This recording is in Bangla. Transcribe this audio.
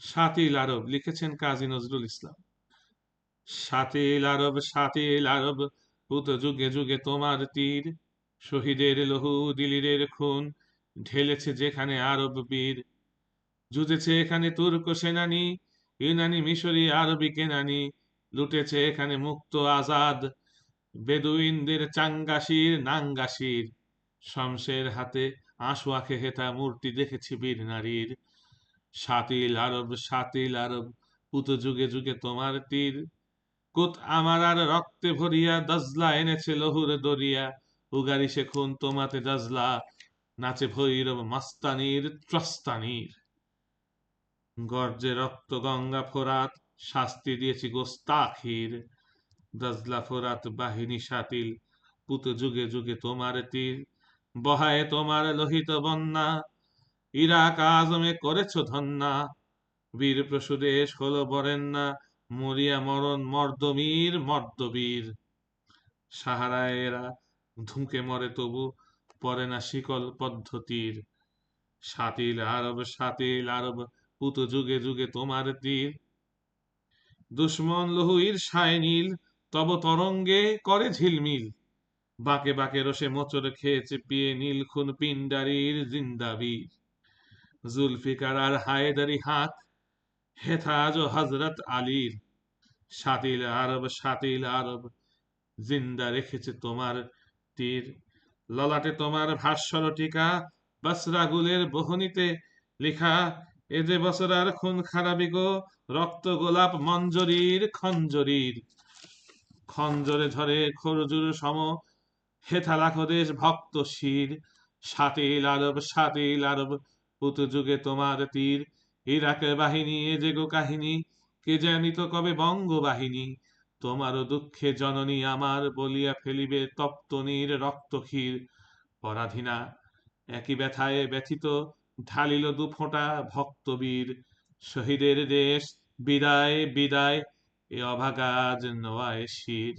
সাতিল আরব লিখেছেন কাজী নজরুল ইসলাম। সাতিল আরব সাতিল আরব পুত যুগে যুগে তোমার তীর। শহীদের লহু দিলিরের খুন, ঢেলেছে যেখানে আরব বীর। জুজেছে এখানে তুর্ক সেনানি, ইউনানি, মিশরি, আরবি কেনানি। লুটেছে এখানে মুক্ত আজাদ, বেদুইনদের চাঙ্গাসির নাঙ্গাসির শমশের হাতে আঁশু আঁখে হেতা মূর্তি দেখেছি বীর নারীর। সাতিল আরব সাতিল আরব, পুত যুগে যুগে তোমার তীর। কুত আমার আর রক্তে ভরিয়া দজলা এনেছে লহুর দরিয়া। উগারি সে খুন তোমাতে দজলা, নাচে ভৈরব মাস্তানির ত্রস্তানির। গর্জে রক্ত গঙ্গা ফোরাত, শাস্তি দিয়েছি গোস্তাখির দজলা ফোরাত বাহিনী সাতিল, পুত যুগে যুগে তোমার তীর। বহায়ে তোমার লোহিত বন্যা ইরাক আজমে করেছ ধন্যা। বীর প্রসুদেশ হলো বরেন্না মরিয়া মরণ মর্দবীর মর্দবীর। সাহারায় এরা ধুঁকে মরে তবু পরে না শিকল পদ্ধতির। সাতিল আরব সাতিল আরব, পুত যুগে যুগে তোমার তীর। দুশ্মন লহু ঈর্ষায় নীল, তব তরঙ্গে করে ঝিলমিল। বাঁকে বাঁকে রসে মোচড় খেয়েছে পিয়ে নীল খুন পিন্ডারির জিন্দাবীর জুলফিকার আর হায়দারি হাত হেথাজ হজরত আলীর। সাতিল আরব সাতিল আরব, জিন্দা রেখেছে তোমার তীর। ললাটে তোমার ভাস্বর টিকা বসরাগুলের বহনিতে লেখা, এ যে বছরার খুন খারাপি গো, রক্ত গোলাপ মঞ্জরির খঞ্জরির। খঞ্জরে ঝরে খরজুর সম হেথা লাখো দেশ ভক্ত শির। সাতিল আরব সাতিল আরব পুত যুগে তোমার তীর। ইরাকের বাহিনী, এ যে গো কাহিনী, কে জানিত কবে বঙ্গ বাহিনী তোমারও দুঃখে জননী আমার বলিয়া ফেলিবে তপ্তনীর রক্তক্ষীর পরাধীনা, একই ব্যথায় ব্যথিত, ঢালিল দু ফোঁটা ভক্তবীর। শহীদের দেশ, বিদায় বিদায়, এ অভাগাজ নয় শির।